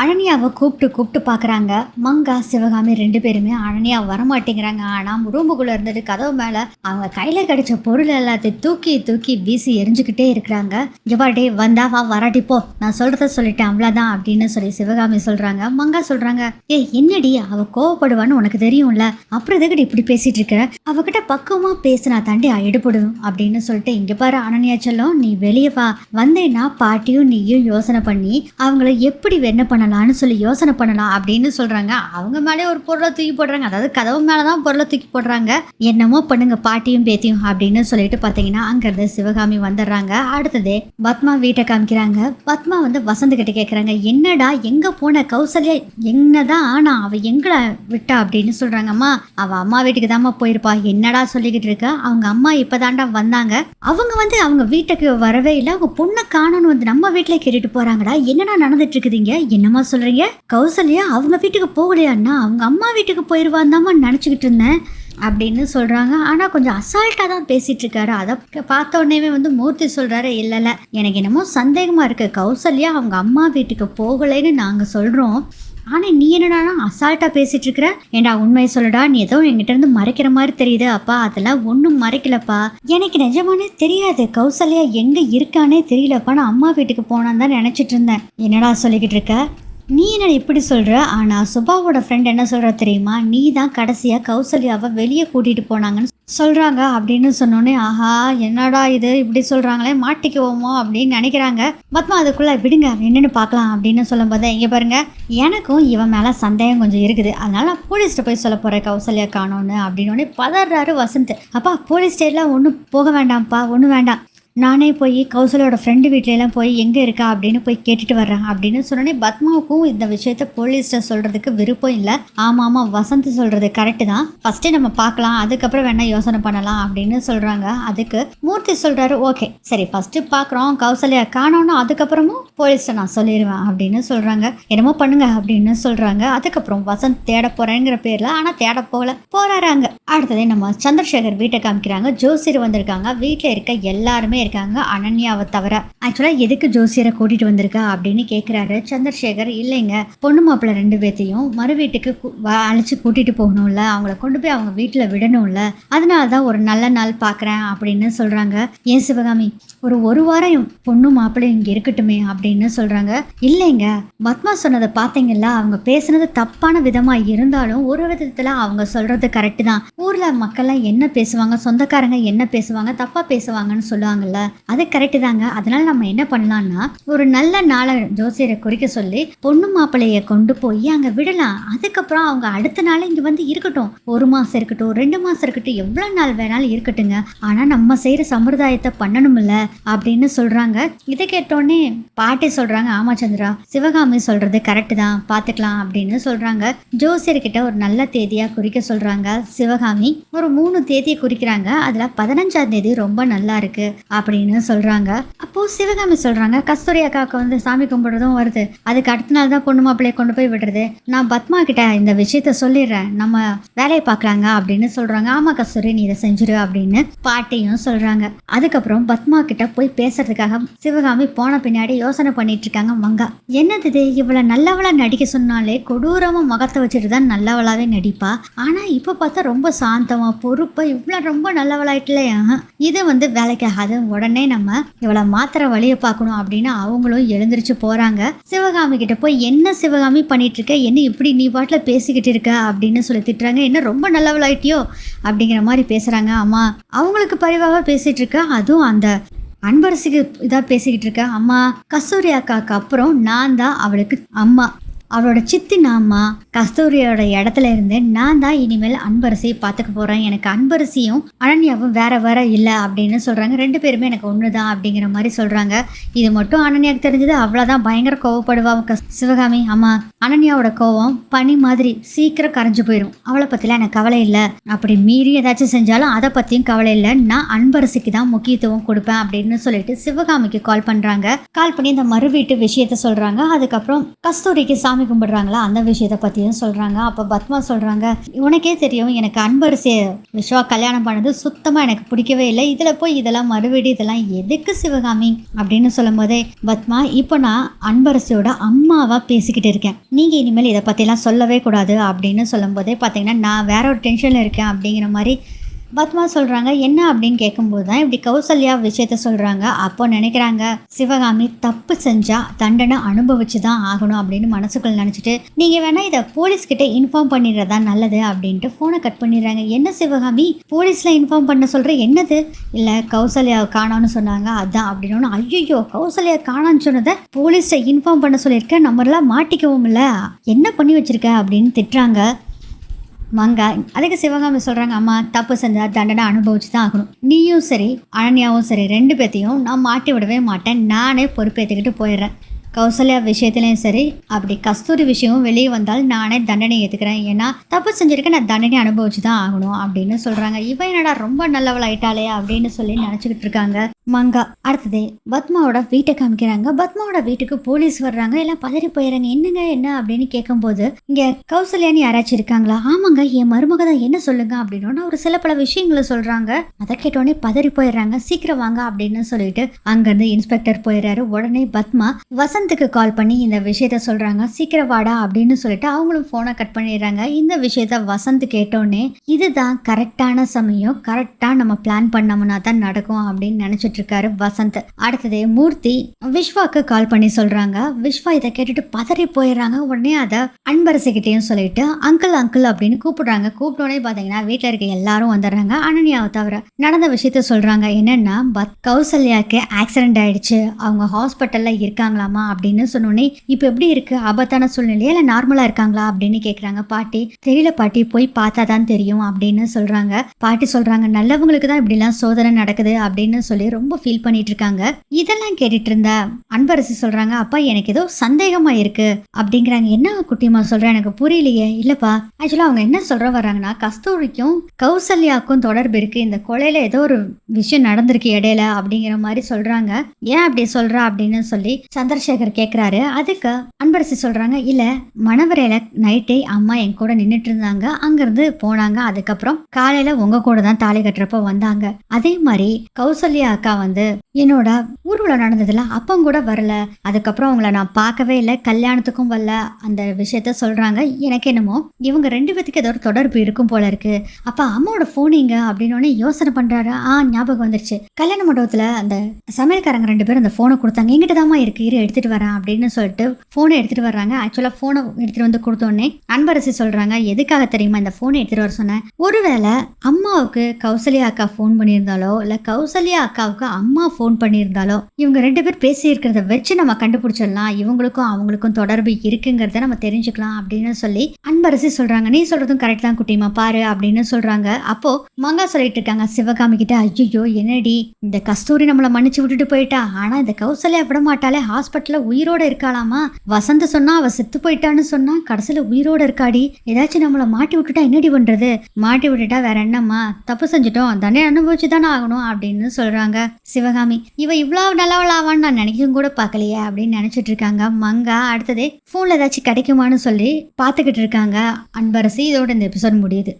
அனன்யாவை கூப்பிட்டு கூப்பிட்டு பார்க்குறாங்க. மங்கா சிவகாமி ரெண்டு பேருமே அனன்யா வரமாட்டேங்கிறாங்க. ஆனால் ரூமுக்குள்ளே இருந்துட்டு கதவு மேலே அவங்க கையில் கிடைச்ச பொருள் எல்லாத்தையும் தூக்கி தூக்கி வீசி எரிஞ்சுக்கிட்டே இருக்கிறாங்க. இவாடே வந்தா வா வராட்டிப்போ நான் சொல்கிறத சொல்லிட்டேன் அவ்வளோதான் அப்படின்னு சொல்லி சிவகாமி சொல்கிறாங்க மங்கா சொல்கிறாங்க ஏய் என்னடி அவ கோவப்படுவான்னு உனக்கு தெரியும்ல. அப்புறம் எதுக்கிட்ட இப்படி பேசிட்டு இருக்க? அவகிட்ட பக்குவமாக பேசினா தாண்டி எடுபடும் அப்படின்னு சொல்லிட்டு இங்கே பாரு அனன்யா செல்லம் நீ வெளியே வா. வந்தேன்னா பாட்டியும் நீயும் யோசனை பண்ணி அவங்கள எப்படி என்ன பண்ணலாம்னு சொல்லி யோசனை பண்ணலாம் அப்படின்னு சொல்றாங்க. அவங்க மேலே ஒரு பொருளை தூக்கி போடுறாங்க. அதாவது கதவு மேலே தான் பொருளை தூக்கி போடுறாங்க. என்னமோ பண்ணுங்க பாட்டியும் பேத்தியும் அப்படின்னு சொல்லிட்டு பார்த்தீங்கன்னா அங்கேருந்து சிவகாமி வந்துடுறாங்க. அடுத்ததே பத்மா வீட்டை காமிக்கிறாங்க. பத்மா வந்து வசந்த் கிட்ட கேட்குறாங்க என்னடா எங்க போன கௌசல்யா? என்னதான் ஆனா அவ எங்களை விட்டா அப்படின்னு சொல்றாங்கம்மா அவ அம்மா வீட்டுக்கு தாம்மா போயிருப்பா. என்னடா சொல்லிக்கிட்டு இருக்க? அவங்க அம்மா இப்பதான்டா வந்தாங்க. அவங்க வந்து அவங்க வீட்டுக்கு வரவே இல்லை. அவங்க பொண்ணை காணணும் வந்து நம்ம வீட்டில் கேட்டுட்டு போறாங்கடா. என்னடா நடந்துட்டு இருக்குதுங்க? என்ன என்னம்மா சொல்றீங்க? கௌசல்யா அவங்க வீட்டுக்கு போகலையாண்ணா? அவங்க அம்மா வீட்டுக்கு போயிடுவாந்தாம்மா நினச்சிக்கிட்டு இருந்தேன் அப்படின்னு சொல்கிறாங்க ஆனால் கொஞ்சம் அசால்ட்டாக தான் பேசிகிட்டு இருக்காரு அதை பார்த்த வந்து மூர்த்தி சொல்கிறாரு இல்லை இல்லை எனக்கு என்னமோ சந்தேகமாக இருக்குது கௌசல்யா அவங்க அம்மா வீட்டுக்கு போகலைன்னு நாங்கள் சொல்கிறோம் ஆனால் நீ என்னடானா அசால்ட்டாக பேசிகிட்டு இருக்கிற ஏண்டா உண்மையை சொல்லுடா. நீ ஏதோ என்கிட்ட இருந்து மறைக்கிற மாதிரி தெரியுது அப்பா. அதெல்லாம் ஒன்றும் மறைக்கலப்பா. எனக்கு நிஜமானே தெரியாது கௌசல்யா எங்கே இருக்கானே தெரியலப்பா. நான் அம்மா வீட்டுக்கு போனான்னு தான் நினச்சிட்டு இருந்தேன். என்னடா சொல்லிக்கிட்டு இருக்க? நீ என்ன இப்படி சொல்கிற ஆனால் சுபாவோட ஃப்ரெண்ட் என்ன சொல்கிற தெரியுமா? நீ தான் கடைசியாக கௌசல்யாவை வெளியே கூட்டிகிட்டு போனாங்கன்னு சொல்கிறாங்க அப்படின்னு சொன்னோன்னே ஆஹா என்னடா இது? இப்படி சொல்கிறாங்களே மாட்டிக்குவோமோ அப்படின்னு நினைக்கிறாங்க. பத்மா அதுக்குள்ளே விடுங்க என்னென்னு பார்க்கலாம் அப்படின்னு சொல்லும்போது இங்கே பாருங்க எனக்கும் இவன் மேலே சந்தேகம் கொஞ்சம் இருக்குது. அதனால் நான் போலீஸ்கிட்ட போய் சொல்ல போகிறேன் கௌசல்யா காணோன்னு அப்படின்னு பதறாரு வசந்த். அப்பா போலீஸ் ஸ்டேட்லாம் ஒன்றும் போக வேண்டாம்ப்பா ஒன்றும் வேண்டாம். நானே போய் கௌசலோட ஃப்ரெண்டு வீட்டிலலாம் போய் எங்கே இருக்கா அப்படின்னு போய் கேட்டுட்டு வர்றேன் அப்படின்னு சொன்னோன்னே பத்மாவுக்கும் இந்த விஷயத்த போலீஸ்கிட்ட சொல்கிறதுக்கு விருப்பம் இல்லை. ஆமாம் ஆமாம் வசந்த் சொல்கிறது கரெக்டு தான். ஃபஸ்ட்டு நம்ம பார்க்கலாம் அதுக்கப்புறம் வேணால் யோசனை பண்ணலாம் அப்படின்னு சொல்கிறாங்க அதுக்கு மூர்த்தி சொல்கிறாரு ஓகே சரி ஃபஸ்ட்டு பார்க்குறோம். கௌசல்யா காணோன்னு அதுக்கப்புறமும் போலீஸ்கிட்ட நான் சொல்லிடுவேன் அப்படின்னு சொல்கிறாங்க என்னமோ பண்ணுங்க அப்படின்னு சொல்கிறாங்க அதுக்கப்புறம் வசந்த் தேட போகிறேங்கிற பேரில் ஆனால் தேட போகல. போகிறாங்க அடுத்ததே நம்ம சந்திரசேகர் வீட்டை காமிக்கிறாங்க. ஜோசியர் வந்திருக்காங்க. வீட்டில் இருக்க எல்லாருமே இருக்காங்க அனன்யாவை தவிர. ஆக்சுவலாக எதுக்கு ஜோசியரை கூட்டிகிட்டு வந்திருக்க அப்படின்னு கேட்குறாரு சந்திரசேகர் இல்லைங்க பொண்ணு மாப்பிள்ளை ரெண்டு பேர்த்தையும் மறு வீட்டுக்கு வ- அழைச்சி கூட்டிகிட்டு போகணும்ல. அவங்கள கொண்டு போய் அவங்க வீட்டில் விடணும்ல. அதனால தான் ஒரு நல்ல நாள் பார்க்குறேன் அப்படின்னு சொல்கிறாங்க ஏன் சிவகாமி ஒரு ஒரு வாரம் பொண்ணு மாப்பிள்ளையும் இங்கே இருக்கட்டுமே அப்படின்னு சொல்கிறாங்க இல்லைங்க பத்மா சொன்னதை பார்த்தீங்கல்ல அவங்க பேசுனது தப்பான விதமாக இருந்தாலும் ஒரு விதத்தில் அவங்க சொல்கிறது கரெக்டு தான். ஊரில் மக்கள்லாம் என்ன பேசுவாங்க? சொந்தக்காரங்க என்ன பேசுவாங்க? தப்பாக பேசுவாங்கன்னு சொல்லுவாங்கல்ல. அது கரெக்டு தாங்க. அதனால நம்ம என்ன பண்ணலாம்னா ஒரு நல்ல நாளை ஜோசியரை குறிக்க சொல்லி பொண்ணு மாப்பிள்ளைய கொண்டு போய் அங்கே விடலாம். அதுக்கப்புறம் அவங்க அடுத்த நாள் இங்கே வந்து இருக்கட்டும். ஒரு மாதம் இருக்கட்டும் ரெண்டு மாதம் இருக்கட்டும் எவ்வளோ நாள் வேணாலும் இருக்கட்டுங்க. ஆனால் நம்ம செய்கிற சம்பிரதாயத்தை பண்ணணும்ல அப்படின்னு சொல்கிறாங்க இதை கேட்டோடனே பாட்டி சொல்கிறாங்க ஆமா சந்திரா சிவகாமி சொல்கிறது கரெக்டு தான். பார்த்துக்கலாம் அப்படின்னு சொல்கிறாங்க ஜோசியர்கிட்ட ஒரு நல்ல தேதியாக குறிக்க சொல்கிறாங்க சிவகாமி. ஒரு மூணு தேதியை குறிக்கிறாங்க. அதில் பதினஞ்சாம் தேதி ரொம்ப நல்லா இருக்கு அப்படின்னு சொல்கிறாங்க அப்போது சிவகாமி சொல்கிறாங்க கஸ்தூரி அக்காவுக்கு வந்து சாமி கும்பிடுறதும் வருது. அதுக்கு அடுத்த நாள் தான் பொண்ணு மாப்பிள்ளைய கொண்டு போய் விடுறது. நான் பத்மா கிட்ட இந்த விஷயத்த சொல்லிடுறேன். நம்ம வேலையை பார்க்கலாங்க அப்படின்னு சொல்கிறாங்க ஆமாம் கஸ்தூரி நீ இதை செஞ்சிரு அப்படின்னு பாட்டியும் சொல்கிறாங்க அதுக்கப்புறம் பத்மா கிட்ட போய் பேசுறதுக்காக சிவகாமி போன பின்னாடி யோசனை பண்ணிட்டு இருக்காங்க மங்கா. என்னது இது? இவளை நல்லவளா நடிக்க சொன்னாலே கொடூரமா முகத்தை வச்சுட்டு தான் நல்லவளாவே நடிப்பா? ஆனா இப்ப பார்த்தா ரொம்ப சாந்தமா பொறுப்பா இவ்வளோ ரொம்ப நல்லவளாயிட்டலையா இது வந்து வேலைக்காகாது உடனே நம்ம இவளை மாத்திர வழியை பார்க்கணும் அப்படின்னு அவங்களும் எழுந்திரிச்சு போறாங்க. சிவகாமி கிட்ட போய் என்ன சிவகாமி பண்ணிட்டு இருக்க என்ன இப்படி நீ பாட்டில் பேசிக்கிட்டு இருக்க? அப்படின்னு சொல்லி திட்டுறாங்க. என்ன ரொம்ப நல்லவளாயிட்டியோ? அப்படிங்கிற மாதிரி பேசுறாங்க அம்மா. அவங்களுக்கு பரிவாக பேசிட்டு இருக்க அதுவும் அந்த அன்பரசிக்கு இதாக பேசிக்கிட்டு இருக்க. அம்மா கஸ்தூரி அக்காவுக்கு அப்புறம் நான் தான் அவளுக்கு அம்மா. அவளோட சித்தி நாம்மா கஸ்தூரியோட இடத்துல இருந்து நான் தான் இனிமேல் அன்பரசியை பார்த்துக்க போகிறேன் எனக்கு அன்பரசியும் அனன்யாவும் வேற வேற இல்லை அப்படின்னு சொல்கிறாங்க ரெண்டு பேருமே எனக்கு ஒன்று தான் அப்படிங்கிற மாதிரி சொல்கிறாங்க இது மட்டும் அனன்யாவுக்கு தெரிஞ்சது. அவ்வளோதான் பயங்கர கோவப்படுவா. சிவகாமி அம்மா அனன்யாவோட கோவம் பனி மாதிரி சீக்கிரம் கரைஞ்சு போயிடும் அவளை பற்றிலாம் எனக்கு கவலை இல்லை. அப்படி மீறி ஏதாச்சும் செஞ்சாலும் அதை பற்றியும் கவலை இல்லை. நான் அன்பரசிக்கு தான் முக்கியத்துவம் கொடுப்பேன் அப்படின்னு சொல்லிட்டு சிவகாமிக்கு கால் பண்ணுறாங்க கால் பண்ணி இந்த மறு வீட்டு விஷயத்த சொல்கிறாங்க அதுக்கப்புறம் கஸ்தூரிக்கு சாமி சாமி கும்பிடுறாங்களா? அந்த விஷயத்தை பற்றியும் சொல்கிறாங்க அப்போ பத்மா சொல்கிறாங்க உனக்கே தெரியும் எனக்கு அன்பரசியை விஸ்வா கல்யாணம் பண்ணது சுத்தமாக எனக்கு பிடிக்கவே இல்லை. இதில் போய் இதெல்லாம் மறுபடி இதெல்லாம் எதுக்கு சிவகாமி? அப்படின்னு சொல்லும் போதே பத்மா இப்போ நான் அன்பரசியோட அம்மாவாக பேசிக்கிட்டு இருக்கேன். நீங்கள் இனிமேல் இதை பற்றிலாம் சொல்லவே கூடாது. அப்படின்னு சொல்லும்போதே பார்த்தீங்கன்னா நான் வேற ஒரு டென்ஷனில் இருக்கேன். அப்படிங்கிற மாதிரி பத்மா சொல்கிறாங்க என்ன? அப்படின்னு கேட்கும்போது தான் இப்படி கௌசல்யா விஷயத்த சொல்கிறாங்க அப்போ நினைக்கிறாங்க சிவகாமி தப்பு செஞ்சால் தண்டனை அனுபவிச்சு தான் ஆகணும் அப்படின்னு மனசுக்குள்ள நினச்சிட்டு நீங்கள் வேணால் இதை போலீஸ்கிட்ட இன்ஃபார்ம் பண்ணிடுறதா நல்லது அப்படின்ட்டு ஃபோனை கட் பண்ணிடுறாங்க. என்ன சிவகாமி? போலீஸில் இன்ஃபார்ம் பண்ண சொல்கிற என்னது? இல்லை கௌசல்யா காணான்னு சொன்னாங்க அதான் அப்படின்னு. ஐயோ கௌசல்யா காணான்னு சொன்னதை போலீஸை இன்ஃபார்ம் பண்ண சொல்லியிருக்கேன் நம்மளாம் மாட்டிக்கவும் இல்லை என்ன பண்ணி வச்சிருக்க? அப்படின்னு திட்டுறாங்க. மங்கா அதுக்கு சிவகாமி சொல்கிறாங்க அம்மா தப்பு செஞ்சால் தண்டனை அனுபவிச்சு தான் ஆகணும். நீயும் சரி அனன்யாவும் சரி ரெண்டு பேர்த்தையும் நான் மாட்டி விடவே மாட்டேன். நானே பொறுப்பேற்றுக்கிட்டு போயிடுறேன். கௌசல்யா விஷயத்துலையும் சரி அப்படி கஸ்தூரி விஷயமும் வெளியே வந்தால் நானே தண்டனை ஏற்றுக்கிறேன் ஏன்னா தப்பு செஞ்சிருக்க நான் தண்டனை அனுபவிச்சு தான் ஆகணும் அப்படின்னு சொல்கிறாங்க இவன் என்னடா ரொம்ப நல்லவள் ஆயிட்டாளே அப்படின்னு சொல்லி நினச்சிக்கிட்டு இருக்காங்க மங்கா. அடுத்தது பத்மாவோட வீட்டை காமிக்கிறாங்க. பத்மாவோட வீட்டுக்கு போலீஸ் வர்றாங்க. எல்லாம் பதறி போயிடுறாங்க என்னங்க என்ன அப்படின்னு கேட்கும்போது இங்கே கௌசல்யான்னு யாராச்சும் இருக்காங்களா? ஆமாங்க என் மருமக தான் என்ன சொல்லுங்க அப்படின்னு ஒரு சில பல விஷயங்களை சொல்றாங்க. அதை கேட்டோடனே பதறி போயிடுறாங்க சீக்கிரம் வாங்க அப்படின்னு சொல்லிட்டு அங்கிருந்து இன்ஸ்பெக்டர் போயிடுறாரு உடனே பத்மா வசந்த் வசந்துக்கு கால் பண்ணி இந்த விஷயத்த சொல்கிறாங்க சீக்கிரம் வாடா அப்படின்னு சொல்லிட்டு அவங்களும் ஃபோனை கட் பண்ணிடுறாங்க. இந்த விஷயத்த வசந்த் கேட்டோடனே இதுதான் கரெக்டான சமயம். கரெக்டாக நம்ம பிளான் பண்ணோம்னா தான் நடக்கும் அப்படின்னு நினச்சிட்டு இருக்காரு வசந்த். அடுத்தது மூர்த்தி விஸ்வாக்கு கால் பண்ணி சொல்கிறாங்க விஸ்வா இதை கேட்டுட்டு பதறி போயிடுறாங்க. உடனே அதை அன்பரசிக்கிட்டையும் சொல்லிட்டு அங்கிள் அங்கிள் அப்படின்னு கூப்பிடுறாங்க. கூப்பிட்டோடனே பார்த்தீங்கன்னா வீட்டில் இருக்க எல்லாரும் வந்துடுறாங்க. அனன்யாவை தவிர நடந்த விஷயத்த சொல்கிறாங்க என்னென்னா பத் கௌசல்யாக்கு ஆக்சிடென்ட் ஆயிடுச்சு. அவங்க ஹாஸ்பிட்டலில் இருக்காங்களாமா அப்படின்னு சொன்னோடனே இப்போ எப்படி இருக்கு? ஆபத்தான சூழ்நிலையா இல்லை நார்மலா இருக்காங்களா? அப்படின்னு கேட்குறாங்க பாட்டி தெரியல பாட்டி போய் பார்த்தா தான் தெரியும் அப்படின்னு சொல்றாங்க. பாட்டி சொல்றாங்க நல்லவங்களுக்கு தான் இப்படிலாம் சோதனை நடக்குது அப்படின்னு சொல்லி ரொம்ப ஃபீல் பண்ணிட்டு இருக்காங்க. இதெல்லாம் கேட்டுட்டு இருந்த அன்பரசி சொல்றாங்க அப்பா எனக்கு ஏதோ சந்தேகமா இருக்கு அப்படிங்கிறாங்க. என்ன குட்டிமா சொல்ற? எனக்கு புரியலையே. இல்லப்பா ஆக்சுவலா அவங்க என்ன சொல்ற வர்றாங்கன்னா கஸ்தூரிக்கும் கௌசல்யாக்கும் தொடர்பு இருக்கு. இந்த கொலையில ஏதோ ஒரு விஷயம் நடந்திருக்கு இடையில அப்படிங்கிற மாதிரி சொல்றாங்க. ஏன் அப்படி சொல்ற? அப்படின்னு சொல்லி சந்திரசேகர் கேட்குறாரு அதுக்கு அன்பரசி சொல்கிறாங்க இல்லை மணவரையில் நைட்டே அம்மா என் கூட நின்றுட்டு இருந்தாங்க அங்கேருந்து போனாங்க. அதுக்கப்புறம் காலையில் உங்கள் கூட தான் தாலி கட்டுறப்ப வந்தாங்க. அதே மாதிரி கௌசல்யா அக்கா வந்து என்னோட ஊர்வலம் நடந்ததுல அப்பம் கூட வரல. அதுக்கப்புறம் அவங்கள நான் பார்க்கவே இல்லை. கல்யாணத்துக்கும் வரல. அந்த விஷயத்த சொல்கிறாங்க எனக்கு என்னமோ இவங்க ரெண்டு பேத்துக்கு ஏதோ ஒரு தொடர்பு இருக்கும் போல இருக்கு. அப்போ அம்மாவோட ஃபோனிங்க அப்படின்னு யோசனை பண்ணுறாரு ஆ ஞாபகம் வந்துருச்சு. கல்யாண மண்டபத்தில் அந்த சமையல்காரங்க ரெண்டு பேரும் அந்த ஃபோனை கொடுத்தாங்க. எங்கிட்ட தாமா இருக்கு? இரு வரேன் அப்படின்னு சொல்லிட்டு ஃபோனை எடுத்துட்டு வர்றாங்க. ஆக்சுவலாக ஃபோனை எடுத்துட்டு வந்து கொடுத்தோடனே அன்பரசி சொல்றாங்க எதுக்காக தெரியுமா இந்த ஃபோனை எடுத்துட்டு வர சொன்னேன்? ஒருவேளை அம்மாவுக்கு கௌசல்யா அக்கா ஃபோன் பண்ணியிருந்தாலோ இல்ல கௌசல்யா அக்காவுக்கு அம்மா ஃபோன் பண்ணியிருந்தாலோ இவங்க ரெண்டு பேர் பேசியிருக்கிறத வச்சு நம்ம கண்டுபிடிச்சிடலாம். இவங்களுக்கும் அவங்களுக்கும் தொடர்பு இருக்குங்கிறத நம்ம தெரிஞ்சுக்கலாம் அப்படின்னு சொல்லி அன்பரசி சொல்றாங்க. நீ சொல்றதும் கரெக்ட் தான் குட்டிமா பாரு அப்படின்னு சொல்றாங்க. அப்போ மங்கா சொல்லிட்டு இருக்காங்க சிவகாமி கிட்ட ஐயோ என்னடி இந்த கஸ்தூரி நம்மளை மன்னிச்சு விட்டுட்டு போயிட்டா? ஆனா இந்த கௌசல்யா விட மாட்டாளே ஹாஸ்பிட்டல்ல உயிரோட இருக்காளாமா? வசந்த சொன்னா அவ செத்து போயிட்டான்னு சொன்னா கடைசியில உயிரோட இருக்காடி. ஏதாச்சும் நம்மளை மாட்டி விட்டுட்டா என்னடி பண்றது? மாட்டி விட்டுட்டா வேற என்னம்மா? தப்பு செஞ்சுட்டோம். தானே அனுபவிச்சு தானே ஆகணும் அப்படின்னு சொல்றாங்க சிவகாமி. இவ இவ்வளவு நல்லவளாவான்னு நான் நினைக்கும் கூட பார்க்கலையே அப்படின்னு நினைச்சிட்டு இருக்காங்க மங்கா. அடுத்தது போன்ல ஏதாச்சும் கிடைக்குமான்னு சொல்லி பார்த்துக்கிட்டு இருக்காங்க அன்பரசி. இதோட இந்த எபிசோட் முடியுது.